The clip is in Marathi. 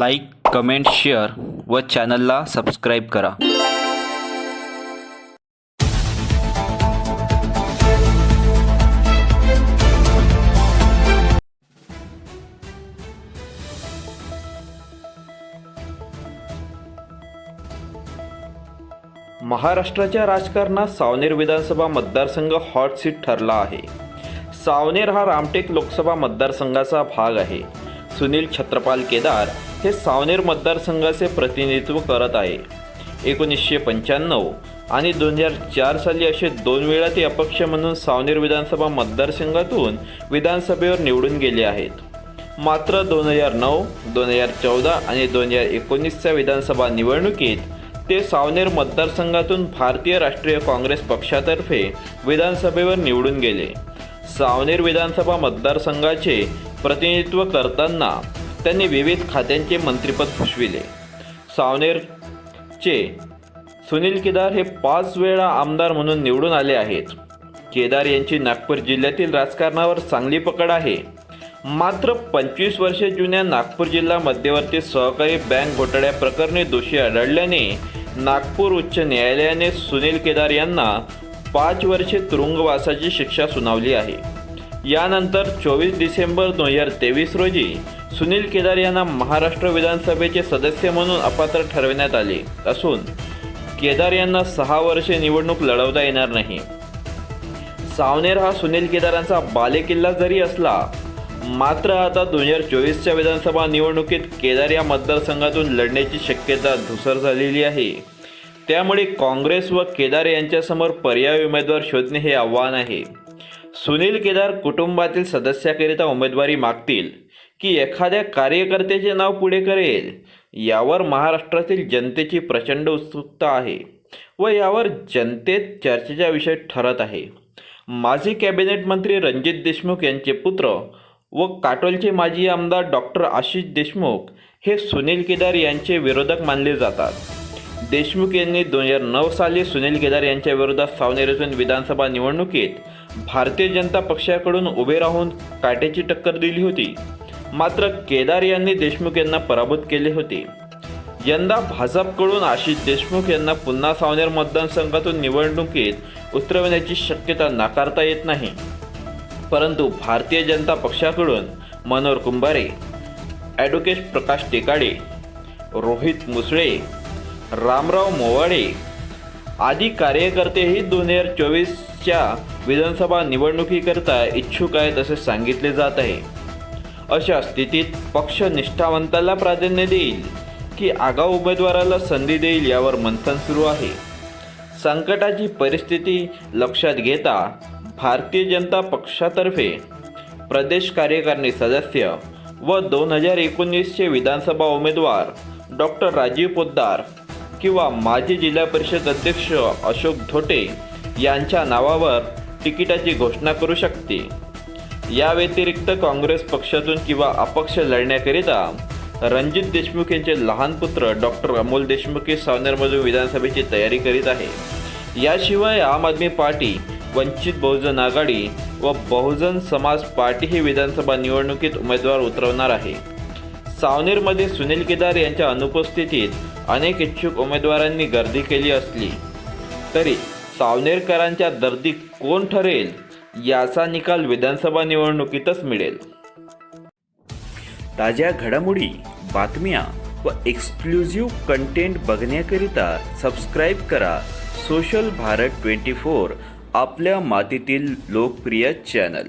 लाईक कमेंट शेअर व चॅनलला सबस्क्राईब करा. महाराष्ट्राच्या राजकारणात सावनेर विधानसभा मतदारसंघ हॉट सीट ठरला आहे. सावनेर हा रामटेक लोकसभा मतदारसंघाचा भाग आहे. सुनील छत्रपाल केदार हे सावनेर मतदारसंघाचे प्रतिनिधित्व करत आहे. एकोणीसशे पंच्याण्णव आणि दोन हजार चार साली असे दोन वेळा ते अपक्ष म्हणून सावनेर विधानसभा मतदारसंघातून विधानसभेवर निवडून गेले आहेत. मात्र दोन हजार नऊ दोन हजार चौदा आणि दोन हजार एकोणीसच्या विधानसभा निवडणुकीत ते सावनेर मतदारसंघातून भारतीय राष्ट्रीय काँग्रेस पक्षातर्फे विधानसभेवर निवडून गेले. सावनेर विधानसभा मतदारसंघाचे प्रतिनिधित्व करताना त्यांनी विविध खात्यांचे मंत्रिपद भूषविले. सावनेरचे सुनील केदार हे पाच वेळा आमदार म्हणून निवडून आले आहेत. केदार यांची नागपूर जिल्ह्यातील राजकारणावर चांगली पकड आहे. मात्र पंचवीस वर्षे जुन्या नागपूर जिल्हा मध्यवर्ती सहकारी बँक घोटाळ्या प्रकरणी दोषी आढळल्याने नागपूर उच्च न्यायालयाने सुनील केदार यांना पाच वर्षे तुरुंगवासाची शिक्षा सुनावली आहे. यानंतर चोवीस डिसेंबर दोन हजार तेवीस रोजी सुनील केदार यांना महाराष्ट्र विधानसभेचे सदस्य म्हणून अपात्र ठरविण्यात आले. असून केदार यांना सहा वर्षे निवडणूक लढवता येणार नाही. सावनेर हा सुनील केदारांचा बालेकिल्ला जरी असला मात्र आता दोन हजार चोवीसच्या विधानसभा निवडणुकीत केदार या मतदारसंघातून लढण्याची शक्यता धुसर झालेली आहे. त्यामुळे काँग्रेस व केदार यांच्यासमोर पर्यायी उमेदवार शोधणे हे आव्हान आहे. सुनील केदार कुटुंबातील सदस्याकरिता उमेदवारी मागतील की एखाद्या कार्यकर्त्याचे नाव पुढे करेल यावर महाराष्ट्रातील जनतेची प्रचंड उत्सुकता आहे व यावर जनतेत चर्चेचा विषय ठरत आहे. माजी कॅबिनेट मंत्री रणजित देशमुख यांचे पुत्र व काटोलचे माजी आमदार डॉक्टर आशिष देशमुख हे सुनील केदार यांचे विरोधक मानले जातात. देशमुख यांनी दोन हजार नऊ साली सुनील केदार यांच्या विरोधात सावनेर विधानसभा निवडणुकीत भारतीय जनता पक्षाकडून उभे राहून काट्याची टक्कर दिली होती. मात्र केदार यांनी देशमुख यांना पराभूत केले होते. यंदा भाजपकडून आशिष देशमुख यांना पुन्हा सावनेर मतदारसंघातून निवडणुकीत उतरवण्याची शक्यता नाकारता येत नाही. परंतु भारतीय जनता पक्षाकडून मनोहर कुंभारे ॲडव्होकेट प्रकाश टेकाडे रोहित मुसळे रामराव मोवाडे. आदी कार्यकर्तेही दोन हजार चोवीसच्या विधानसभा निवडणुकीकरता इच्छुक आहेत असे सांगितले जात आहे. अशा स्थितीत पक्ष निष्ठावंताला प्राधान्य देईल की आगाऊ उमेदवाराला संधी देईल यावर मंथन सुरू आहे. संकटाची परिस्थिती लक्षात घेता भारतीय जनता पक्षातर्फे प्रदेश कार्यकारिणी सदस्य व दोन हजार एकोणीसचे विधानसभा उमेदवार डॉक्टर राजीव पोद्दार किंवा माजी जिल्हा परिषद अध्यक्ष अशोक धोटे यांच्या नावावर तिकिटाची घोषणा करू शकते. या व्यतिरिक्त काँग्रेस पक्षातून किंवा अपक्ष लढण्याकरिता रणजित देशमुख यांचे लहान पुत्र डॉक्टर अमोल देशमुख हे सावनेरमधून विधानसभेची तयारी करीत आहे. याशिवाय आम आदमी पार्टी वंचित बहुजन आघाडी व बहुजन समाज पार्टी ही विधानसभा निवडणुकीत उमेदवार उतरवणार आहे. सावनेरमध्ये सुनील केदार यांच्या अनुपस्थितीत अनेक इच्छुक उमेदवारांनी गर्दी केली असली. तरी सावनेरकरांच्या दर्दी कोण ठरेल याचा निकाल विधानसभा निवडणुकीतच मिळेल. ताज्या घडामोडी बातम्या व एक्सक्लुझिव्ह कंटेंट बघण्याकरिता सबस्क्राईब करा सोशल भारत ट्वेंटी फोर आपल्या मातीतील लोकप्रिय चॅनल.